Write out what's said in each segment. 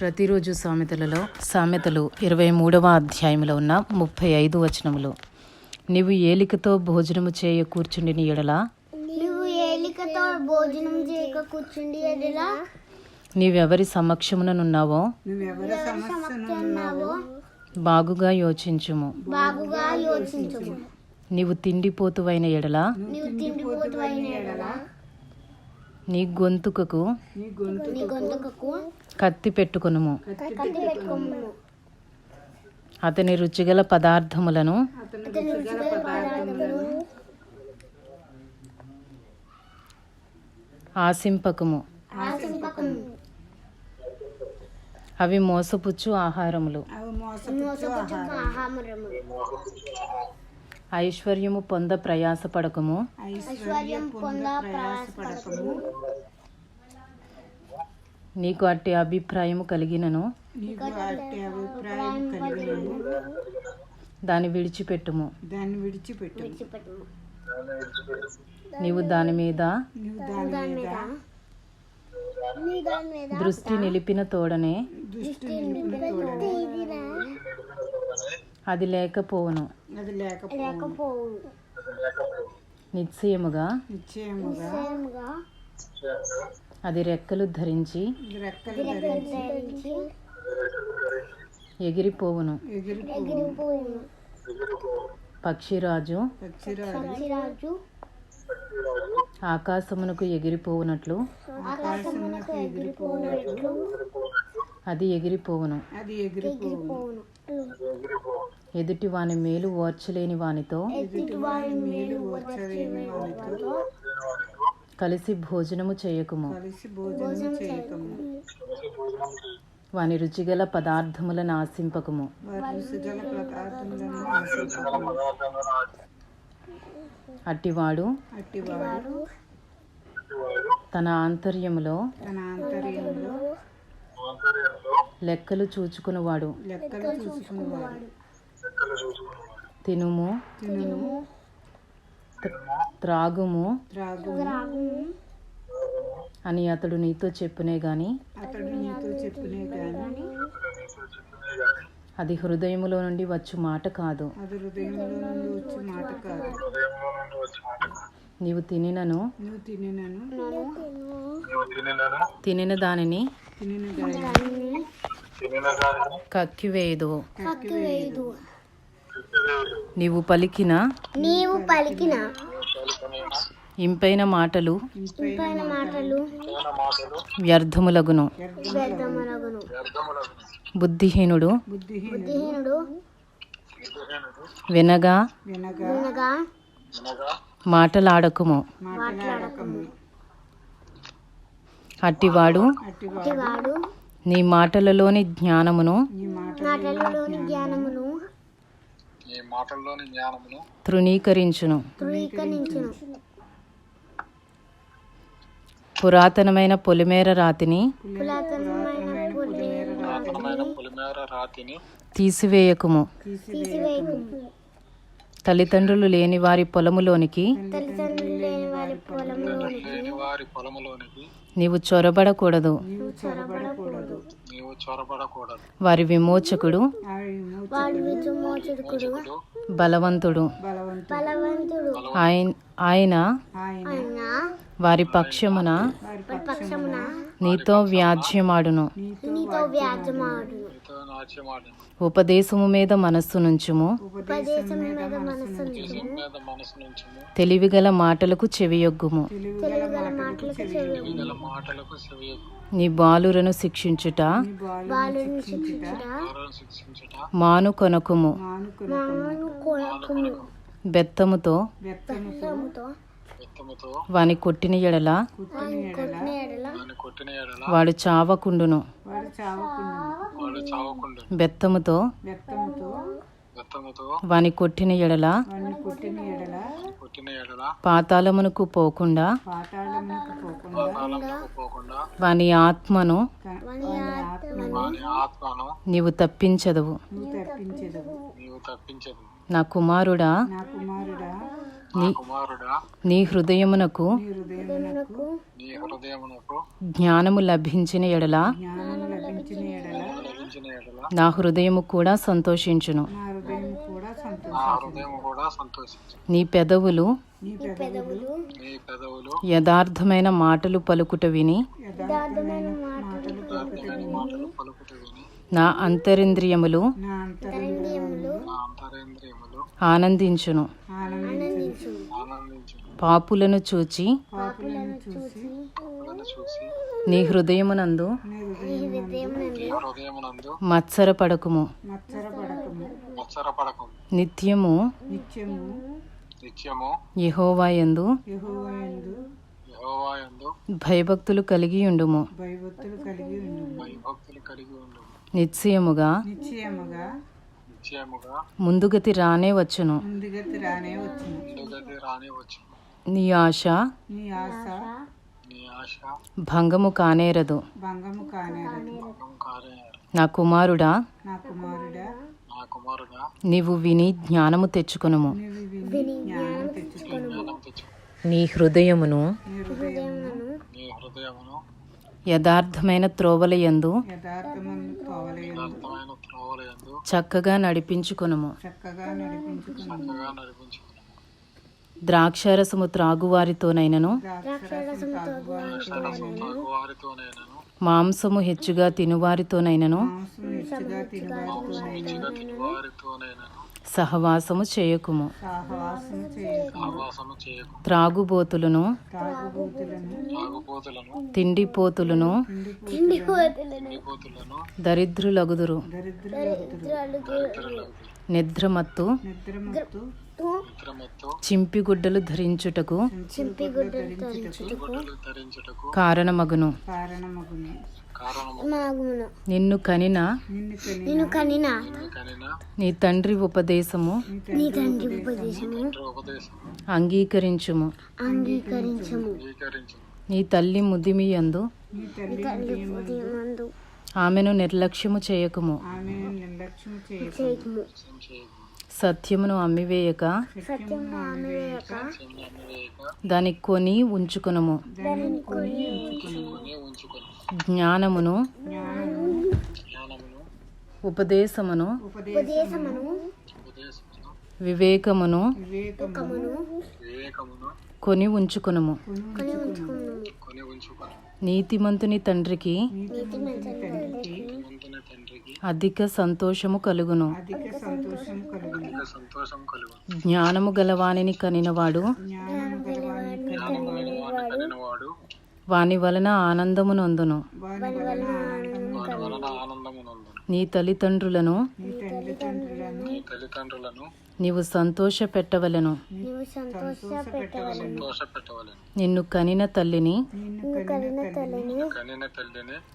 ప్రతిరోజు సామెతలలో సామెతలు ఇరవై మూడవ అధ్యాయంలో ఉన్న ముప్పై ఐదు వచనములు. నీవు ఏలికతో భోజనము చేయ కూర్చుండిని ఎడల? నువ్వు ఏలికతో భోజనం చేయక కూర్చుండి ఎడలా? నీవెవరి సమక్షముననున్నావో? ఉన్నావో బాగుగా యోచించుము. బాగుగా నీవు తిండిపోతువైన ఎడల? నీవు తిండిపోతు అయిన ఎడల? నీ గొంతుకకు కత్తి పెట్టుకొనుము. కత్తి పెట్టుకోము అతని రుచిగల పదార్థములను అతని రుచిగల పదార్థములను ఆశింపకము. ఆశింపకము. అవి మోసపుచ్చు ఆహారములు. మోసపుచ్చు ఆహారములు. ఐశ్వర్యము పొంద ప్రయాసపడకము. ఐశ్వర్యం పొంద ప్రయాసపడకము. నీకు అట్టి అభిప్రాయము కలిగినను. అభిప్రాయం కలిగినను. దాన్ని విడిచిపెట్టుము. దాన్ని విడిచిపెట్టు విడిచిపెట్టుము. నీవు దాని మీద దృష్టి నిలిపిన తోడనే అది లేకపోవును. అది నిశ్చయముగా అది రెక్కలు ధరించి రెక్కలు ధరించి ఎగిరిపోవును. పక్షిరాజు ఆకాశమునకు ఎగిరిపోవునట్లు ఆకాశమునకు అది ఎగిరిపోవును. అది ఎదుటి వాని మేలు ఓర్చలేని వానితో కలిసి భోజనము చేయకుము. వాని రుచిగల పదార్థములను ఆశింపకము. అట్టివాడు అట్టివాడు తన ఆంతర్యములో తన ఆంతర్యంలో లెక్కలు చూచుకునివాడు తినుము. తినుము. త్ర- త్రాగుము. త్రాగు అని అతడు నీతో చెప్పునే గాని. అది హృదయములో నుండి వచ్చు మాట కాదు. అది హృదయంలో నుండి వచ్చే మాట కాదు. నీవు తినినను. తినిన దాన్ని కక్కివేయదు కక్కివేయదు నీవు పలికిన? నీవు పలికిన? ఇంపైన మాటలు ఇంపైన మాటలు వ్యర్థములగును. వ్యర్థములగును. బుద్ధిహీనుడు బుద్ధిహీన బుద్ధిహీనుడు వినగా వినగా వినగా మాటలాడకుము. మాట్లాడకము. అట్టివాడు అట్టివాడు. వాడు నీ మాటలలోని జ్ఞానమును నీ మాట మాటలలోని జ్ఞానమును తృణీకరించును. పురాతనమైన పొలిమేర రాతిని తీసివేయకము. తల్లిదండ్రులు లేని వారి పొలములోనికి నీవు చొరబడకూడదు. నీవు చొరబడకూడదు. వారి విమోచకుడు బలవంతుడు బలవంతుడు. బలవంతుడు. ఆయన వారి పక్షమున నీతో వ్యాజ్యమాడును. ఉపదేశము మీద మనస్సు నుంచుము. ఉపదేశం మీద మనసు తెలివిగల మాటలకు చెవియొగ్గుము. తెలుగుగల మాటలకు చెవి నీ బాలురను శిక్షించుట. మాను కొనకుము. బెత్తముతో. వాని కొట్టిన ఎడల? వాడు చావకుండును. బెత్తముతో? వాని కొట్టిన ఎడల? పాతాళమునకు పోకుండా? వాని ఆత్మను? నీవు తప్పించదవు. నా కుమారుడా? నా హృదయమునకు నీ హృదయమునకు నీ హృదయమునకు జ్ఞానము లభించిన ఎడల నా హృదయము కూడా సంతోషించును. నా పెదవులు నీ పెదవులు యథార్థమైన మాటలు పలుకుట విని యథార్థమైన మాటలు పలుకుట విని నా అంతరింద్రియములు ఆనందించును. ఆనందించు పాపులను చూచి నీ హృదయమునందు నీ హృదయమునందు మత్సరపడకుము. మత్సరపడకము. నిత్యము నిత్యము యెహోవాయందు భయభక్తులు కలిగి ఉండుము. నిశ్చయముగా ముందుగతి రానే వచ్చును. ముందుగతి రానే వచ్చింది నీ ఆశ నీ ఆశ భంగము కానేరదు. భంగము కానేరదు. నా కుమారుడా నా కుమారుడా. నీవు విని జ్ఞానము తెచ్చుకుని నీ హృదయమును నీ హృదయమును యథార్థమైన త్రోవలయందు చక్కగా నడిపించుకొనుము. చక్కగా నడిపించుకుని ద్రాక్షారసము త్రాగువారితోనైనను మాంసము హెచ్చుగా తినువారితోనైనను సహవాసము చేయకుము. త్రాగుబోతులను తిండిపోతులను దరిద్రులగుదురు. దరిద్రులు నిద్రమత్తు నిద్రమత్తు చింపిగుడ్డలు ధరించుటకు ధరించుటకు కారణమగును. కారణమగును. మాగును నిన్ను కనిన నిన్ను కని నేను కనిన నీ తండ్రి ఉపదేశము నీ తండ్రి ఉపదేశము అంగీకరించుము. అంగీకరించము. నీ తల్లి ముదిమియందు నీ తల్లి మందు ఆమెను నిర్లక్ష్యము చేయకుము. ఆమె నిర్లక్ష్యం చేయకు. చేయకము సత్యమును అమ్మివేయక. దాని కొని ఉంచుకునుము. జ్ఞానమును. జ్ఞానము ఉపదేశమును. ఉపదేశమును. వివేకమును. వివేకమును. కొని ఉంచుకునుము. నీతిమంతుని తండ్రికి. అధిక సంతోషము కలుగును. అధిక సంతోషం కలుగును. జ్ఞానము గలవానిని కనినవాడు. వాని వలన ఆనందము నొందును. నీ తల్లిదండ్రులను నీవు సంతోష పెట్టవలను నిన్ను కనిన తల్లిని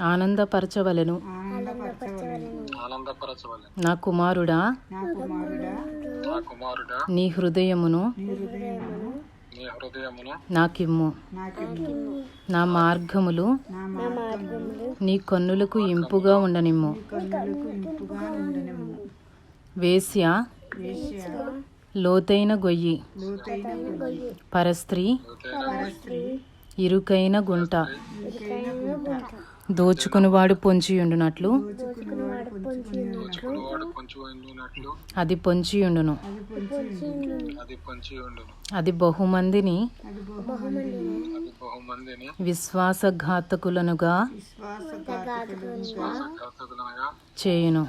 ఆనందపరచవలను. ఆనందపరచవలను. నా కుమారుడా నా కుమారుడా నీ హృదయమును నీ హృదయమును నాకిమ్ము. నాకిమ్ము. నా మార్గములు నా కన్నులకు ఇంపుగా ఉండనిమ్ము. వేశ్య లోతైన గొయ్యి. పరస్త్రీ. స్త్రీ ఇరుకైన గుంట. దోచుకునివాడు పొంచియుండునట్లు. అది పొంచియుండును. అది పొంచి ఉండును అది బహుమందిని. అది బహుమందిని. విశ్వాసఘాతకులనుగా చేయును.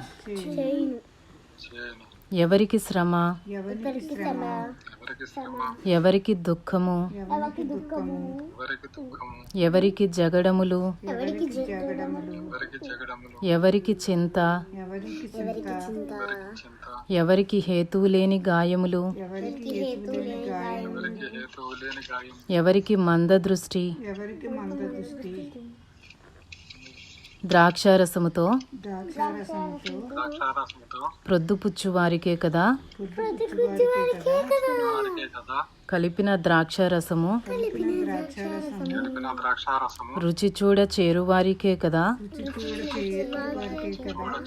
ఎవరికి శ్రమ? ఎవరికి శ్రమ? ఎవరికి దుఃఖము? ఎవరికి దుఃఖము? ఎవరికి జగడములు? ఎవరికి జగడములు? ఎవరికి చింత? ఎవరికి ఎవరికి చింత? చింత? ఎవరికి హేతువు లేని గాయములు? ఎవరికి హేతువులేని గాయం ఎవరికి మంద దృష్టి ఎవరికి మంద దృష్టి ద్రాక్షారసముతో ద్రాక్షారసముతో ప్రొద్దుపుచ్చు వారికే కదా? ప్రతికృతి వారికే కదా. కలిపిన ద్రాక్షారసము కలిపిన ద్రాక్షారసము రుచి చూడ చేరువారికే కదా? రుచి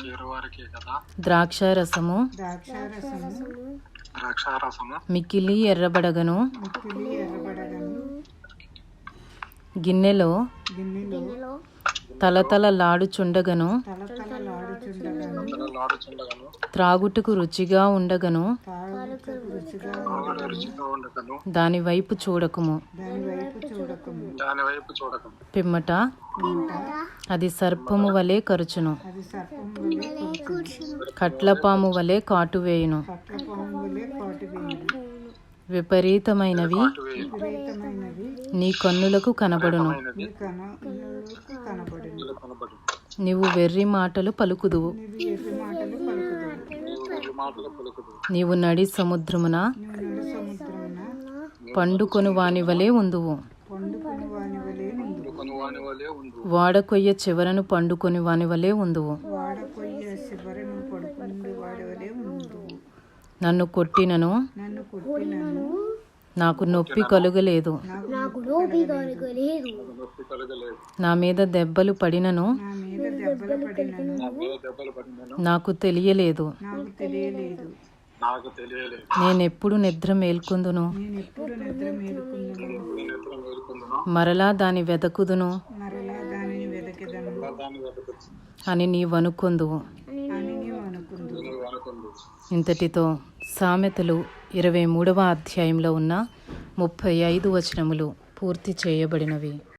చూడ వారికే కదా. ద్రాక్షారసము ద్రాక్షారసము ద్రాక్షారసము మిక్కిలి ఎర్రబడగను మిక్కిలి ఎర్రబడగను గిన్నెలో గిన్నెలో తలతలలాడుచుండగను. త్రాగుటకు రుచిగా ఉండగను. దాని వైపు చూడకము. పిమ్మట. అది సర్పము వలె కరుచును. కట్లపాము వలె కాటువేయును విపరీతమైనవి నీ కన్నులకు కనబడును. నీవు వెర్రి మాటలు పలుకుదువు. నీవు ఎర్రి మాటలు పలుకుదువు. ఈ మాటలు పలుకుదు నీవు నడి సముద్రమున? నీవు నడు సముద్రమున పండుకొని వాని వలె ఉందువు. వాడకొయ్య చివరను పండుకొని వాని వలె ఉందువు. నన్ను కొట్టినను. నాకు నొప్పి కలుగలేదు. నాకు నొప్పి కలగలేదు. నా మీద దెబ్బలు పడినను. నాకు తెలియలేదు. నేనెప్పుడు నిద్ర మేల్కొందును? నేను ఎప్పుడు నిద్ర మేలుకున్నాను నేను ఎത്ര మేలుకుందునో? మరలా దాని వెదకుదును. మరలా దానిని వెదకెదను. దాన్ని వెతకచ్చు అని నీవనుకొందువు. ఇంతటితో సామెతలు ఇరవై మూడవ అధ్యాయంలో ఉన్న ముప్పై ఐదు వచనములు పూర్తి చేయబడినవి.